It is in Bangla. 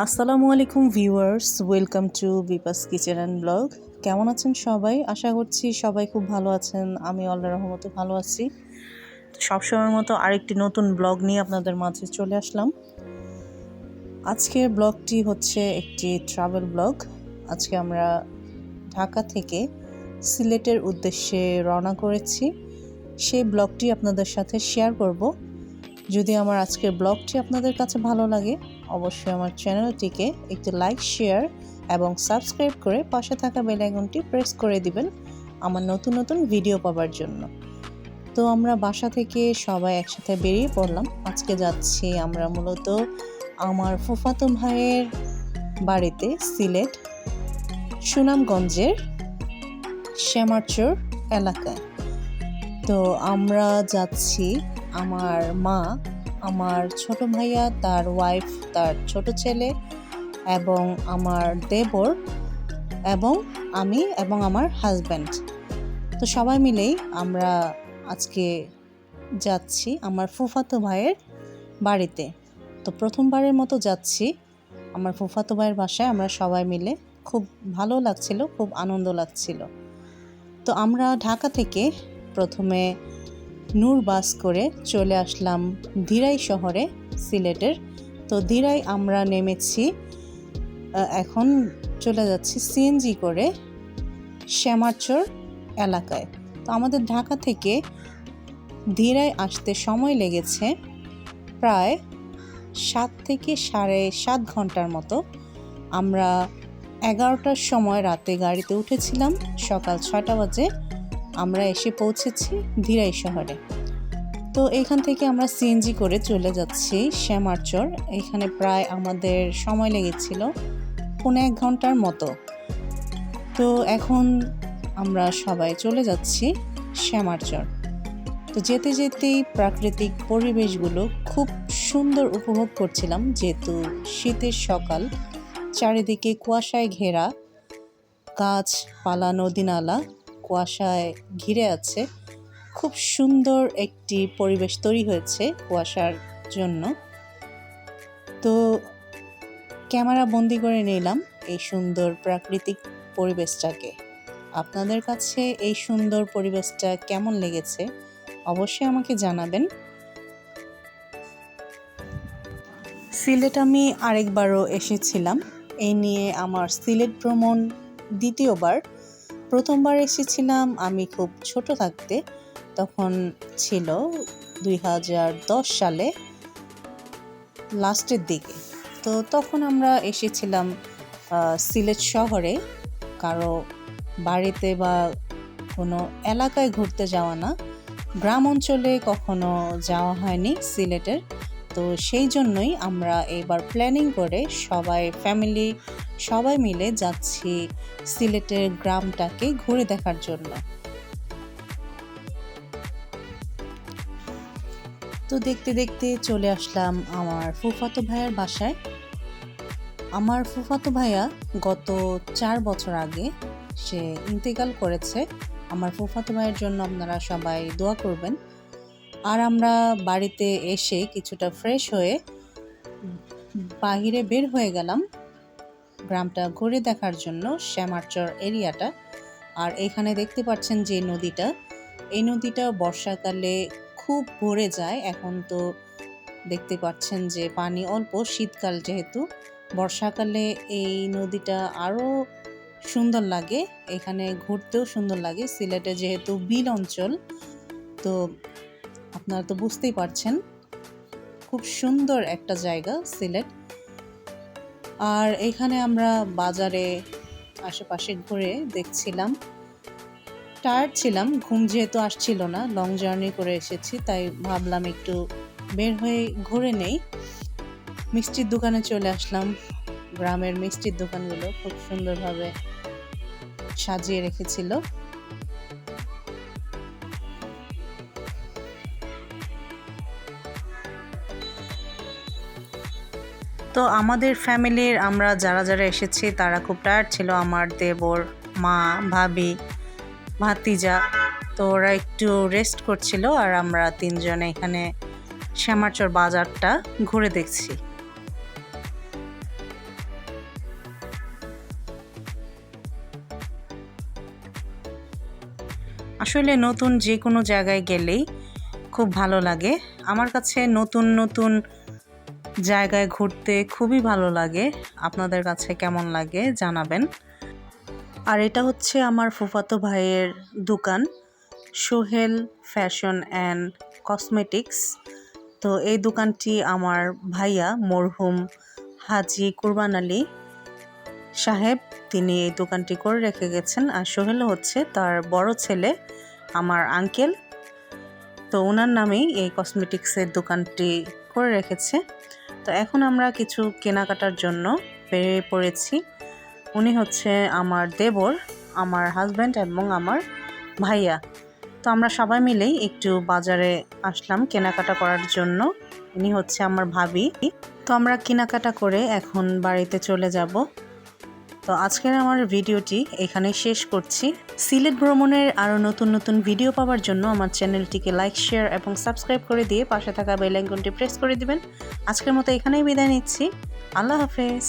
আসসালামু আলাইকুম viewers, welcome to Bipas kitchen and blog. কেমন আছেন সবাই? আশা করছি সবাই খুব ভালো আছেন। আমি আল্লাহ রহমতে ভালো আছি। সবসময়ের মতো আরেকটি নতুন ব্লগ নিয়ে আপনাদের মাঝে চলে আসলাম। আজকের ব্লগটি হচ্ছে একটি ট্রাভেল ব্লগ। আজকে আমরা ঢাকা থেকে সিলেটের উদ্দেশ্যে রওনা করেছি। সেই ব্লগটি আপনাদের সাথে শেয়ার করব। যদি আমার আজকের ব্লগটি আপনাদের কাছে ভালো লাগে অবশ্যই আমার চ্যানেলটিকে একটি লাইক শেয়ার এবং সাবস্ক্রাইব করে পাশে থাকা বেল আইকনটি প্রেস করে দিবেন আমার নতুন নতুন ভিডিও পাওয়ার জন্য। তো আমরা বাসা থেকে সবাই একসাথে বেরিয়ে পড়লাম। আজকে যাচ্ছি আমরা মূলত আমার ফুফাতো ভাইয়ের বাড়িতে, সিলেট, সুনামগঞ্জের শ্যামারচর এলাকায়। তো আমরা যাচ্ছি আমার মা আমার ছোট ভাইয়া, তার ওয়াইফ তার ছোট ছেলে এবং আমার দেবর এবং আমি এবং আমার হাজব্যান্ড তো সবাই মিলেই আমরা আজকে যাচ্ছি আমার ফুফাতো ভাইয়ের বাড়িতে। তো প্রথমবারের মতো যাচ্ছি আমার ফুফাতো ভাইয়ের বাসায়। আমরা সবাই মিলে খুব ভালো লাগছিল, খুব আনন্দ লাগছিল। তো আমরা ঢাকা থেকে প্রথমে নূর বাস করে চলে আসলাম ধীরাই শহরে, সিলেটের। তো ধীরাই, আমরা নেমেছি এখন চলে যাচ্ছি সিএনজি করে শ্যামারচর এলাকায়। তো আমাদের ঢাকা থেকে ধীরাই আসতে সময় লেগেছে প্রায় সাত থেকে সাড়ে সাত ঘণ্টার মতো। আমরা এগারোটার সময় রাতে গাড়িতে উঠেছিলাম, সকাল ছয়টা বাজে। আমরা এসে পৌঁছেছি ধীরাই শহরে। তো এখান থেকে আমরা সিএনজি করে চলে যাচ্ছি শ্যামারচর এখানে প্রায় আমাদের সময় লেগেছিল পৌনে এক ঘণ্টার মতো। তো এখন আমরা সবাই চলে যাচ্ছি শ্যামারচর তো যেতে যেতেই প্রাকৃতিক পরিবেশগুলো খুব সুন্দর উপভোগ করছিলাম, যেহেতু শীতের সকাল। চারিদিকে কুয়াশায় ঘেরা গাছপালা নদী নালা কুয়াশায় ঘিরে আছে। খুব সুন্দর একটি পরিবেশ তৈরি হয়েছে কুয়াশার জন্য। তো ক্যামেরা বন্দি করে নিলাম এই সুন্দর প্রাকৃতিক পরিবেশটাকে। আপনাদের কাছে এই সুন্দর পরিবেশটা কেমন লেগেছে অবশ্যই আমাকে জানাবেন। সিলেট আমি আরেকবারও এসেছিলাম। এই নিয়ে আমার সিলেট ভ্রমণ দ্বিতীয়বার। প্রথমবার এসেছিলাম আমি খুব ছোট থাকতে, তখন ছিল দুই হাজার দশ সালে লাস্টের দিকে। তো তখন আমরা এসেছিলাম সিলেট শহরে। কারও বাড়িতে বা কোনো এলাকায় ঘুরতে যাওয়া না। গ্রাম অঞ্চলে কখনো যাওয়া হয়নি সিলেটের। তো সেই জন্যই আমরা এবার প্ল্যানিং করে সবাই ফ্যামিলি সবাই মিলে যাচ্ছি সিলেটের গ্রামটাকে ঘুরে দেখার জন্য। তো দেখতে দেখতে চলে আসলাম আমার ফুফাতো ভাইয়ের বাসায়। আমার ফুফাতো ভাইয়া গত চার বছর আগে সে ইন্তেকাল করেছে। আমার ফুফাতো ভাইয়ের জন্য আপনারা সবাই দোয়া করবেন। আর আমরা বাড়িতে এসে কিছুটা ফ্রেশ হয়ে বাহিরে বের হয়ে গেলাম। গ্রামটা ঘুরে দেখার জন্য শ্যামারচর এরিয়াটা। আর এখানে দেখতে পাচ্ছেন যে নদীটা, এই নদীটা বর্ষাকালে খুব ভরে যায়। এখন তো দেখতে পাচ্ছেন যে পানি অল্প, শীতকাল যেহেতু। বর্ষাকালে এই নদীটা আরও সুন্দর লাগে, এখানে ঘুরতেও সুন্দর লাগে। সিলেটে যেহেতু বিল অঞ্চল, তো আপনারা তো বুঝতেই পারছেন। খুব সুন্দর একটা জায়গা সিলেট। আর এখানে আমরা বাজারে আশেপাশে ঘুরে দেখছিলাম। টায়ার্ড ছিলাম, ঘুম যেহেতু আসছিল না লং জার্নি করে এসেছি, তাই ভাবলাম একটু বের হয়ে ঘুরে নেই। মিষ্টির দোকানে চলে আসলাম। গ্রামের মিষ্টির দোকানগুলো খুব সুন্দরভাবে সাজিয়ে রেখেছিল। তো আমাদের ফ্যামিলির আমরা যারা যারা এসেছি, তারা খুব টায়ার্ড ছিল। আমার দেবর, মা, ভাবি, ভাতিজা, তো ওরা একটু রেস্ট করছিল আর আমরা তিনজনে এখানে শ্যামাচর বাজারটা ঘুরে দেখছি। আসলে নতুন যে কোনো জায়গায় গেলেই খুব ভালো লাগে। আমার কাছে নতুন নতুন জায়গায় ঘুরতে খুবই ভালো লাগে। আপনাদের কাছে কেমন লাগে জানাবেন। আর এটা হচ্ছে আমার ফুফাতো ভাইয়ের দোকান, সোহেল ফ্যাশন অ্যান্ড কসমেটিক্স। তো এই দোকানটি আমার ভাইয়া মরহুম হাজি কুরবান আলী সাহেব, তিনি এই দোকানটি করে রেখে গেছেন। আর সোহেল হচ্ছে তার বড় ছেলে, আমার আঙ্কেল। তো ওনার নামেই এই কসমেটিক্সের দোকানটি করে রেখেছে। তো এখন আমরা কিছু কেনাকাটার জন্য বেরিয়ে পড়েছি। উনি হচ্ছে আমার দেবর, আমার হাজব্যান্ড এবং আমার ভাইয়া। তো আমরা সবাই মিলেই একটু বাজারে আসলাম কেনাকাটা করার জন্য। উনি হচ্ছে আমার ভাবি। তো আমরা কেনাকাটা করে এখন বাড়িতে চলে যাব। তো আজকের আমার ভিডিওটি এখানে শেষ করছি। সিলেট ভ্রমণের আরও নতুন নতুন ভিডিও পাওয়ার জন্য আমার চ্যানেলটিকে লাইক, শেয়ার এবং সাবস্ক্রাইব করে দিয়ে পাশে থাকা বেল আইকনটি প্রেস করে দিবেন। আজকের মতো এখানেই বিদায় নিচ্ছি। আল্লাহ হাফেজ।